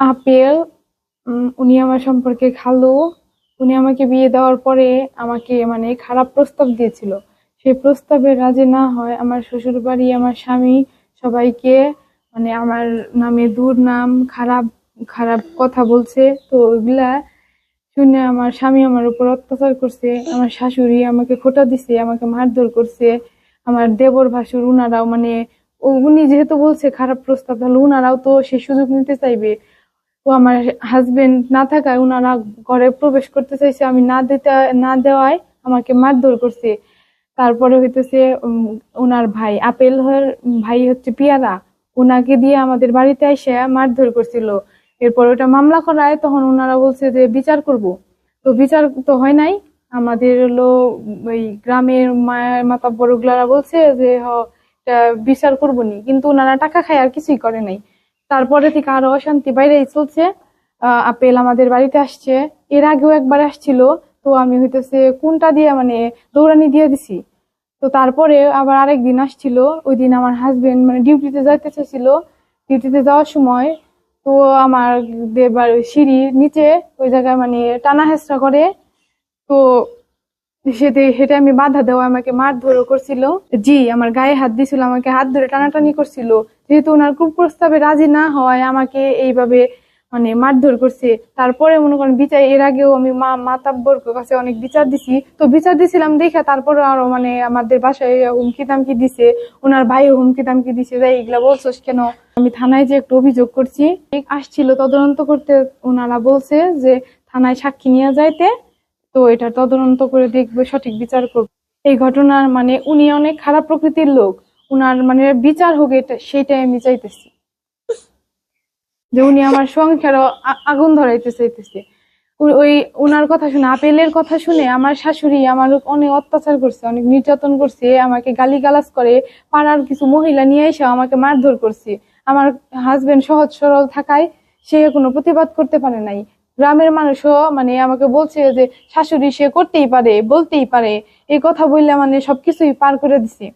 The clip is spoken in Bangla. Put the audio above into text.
আপেল উনি আমার সম্পর্কে খালু। উনি আমাকে বিয়ে দেওয়ার পরে আমাকে মানে খারাপ প্রস্তাব দিয়েছিল। সেই প্রস্তাবে রাজি না হয় আমার শ্বশুর বাড়ি আমার স্বামী সবাইকে মানে আমার নামে দুর্নাম, খারাপ খারাপ কথা বলছে। তো ওইগুলা শুনে আমার স্বামী আমার উপর অত্যাচার করছে। আমার শাশুড়ি আমাকে খোটা দিছে, আমাকে মারধর করছে। আমার দেবর ভাসুর উনারাও মানে উনি যেহেতু বলছে খারাপ প্রস্তাব, তাহলে উনারাও তো সে সুযোগ নিতে চাইবে। তো আমার হাজবেন্ড না থাকায় উনারা ঘরে প্রবেশ করতে চাইছে, আমি না দিতে, না দেওয়ায় আমাকে মারধর করছে। তারপরে হইতেছে ওনার ভাই আপেল হর ভাই হচ্ছে পিয়ারা ওনাকে দিয়ে আমাদের বাড়িতে এসে মারধর করছিল। এরপর ওটা মামলা করায় তখন ওনারা বলছে যে, বিচার করব। তো বিচার তো হয় নাই। আমাদের হলো, ওই গ্রামের মায়ের মাতা ওগুলারা বলছে যে, হ বিচার করব নি। কিন্তু ওনারা টাকা খায় আর কিছুই করে নাই। তারপরে থেকে আরও অশান্তি বাইরেই চলছে। আপেল আমাদের বাড়িতে আসছে। এর আগেও একবার আসছিল। তো আমি হইতেছে কোনটা দিয়ে মানে দৌড়ানি দিয়ে দিছি। তো তারপরে আবার আরেক দিন আসছিল। ওই দিন আমার হাজবেন্ড মানে ডিউটিতে যাইতে চেয়েছিল ডিউটিতে যাওয়ার সময় তো আমার দেবার সিঁড়ির নিচে ওই জায়গায় মানে টানা হেঁচড়া করে। তো সেতে সেটা আমি বাধা দেওয়া আমাকে মারধরও করছিল। জি, আমার গায়ে হাত দিছিল, আমাকে হাত ধরে টানাটানি করছিল। যেহেতু ওনার কুপ্রস্তাবে রাজি না হওয়ায় আমাকে এইভাবে মানে মারধর করছে। তারপরে মনে করেন বিচার, এর আগেও আমি মা মাতাব্বর কাছে অনেক বিচার দিছি। তো বিচার দিছিলাম দেখে তারপরে আরও মানে আমাদের বাসায় হুমকি তামকি দিছে, ওনার ভাই হুমকি তামকি দিছে যাই এগুলা বলছোস কেন? আমি থানায় যে একটু অভিযোগ করছি, আসছিল তদন্ত করতে ওনারা বলছে যে থানায় সাক্ষী নিয়ে যাইতে, তো এটা তদন্ত করে দেখবে সঠিক বিচার করবে। এই ঘটনার মানে উনি অনেক খারাপ প্রকৃতির লোক। উনার মানে বিচার হোক এটা সেটাই আমি চাইতেছি। যে উনি আমার সংসার আগুন ধরাইতে চাইতেছে। ওই উনার কথা শুনে, আপেলের কথা শুনে আমার শাশুড়ি আমার অনেক অত্যাচার করছে, অনেক নির্যাতন করছে, আমাকে গালিগালাজ করে, পাড়ার কিছু মহিলা নিয়ে এসে আমাকে মারধর করছে। আমার হাজবেন্ড সহজ সরল থাকায় সে কোনো প্রতিবাদ করতে পারে নাই। গ্রামের মানুষও মানে আমাকে বলছে যে শাশুড়ি সে করতেই পারে, বলতেই পারে। এই কথা বললে মানে সবকিছুই পার করে দিছে।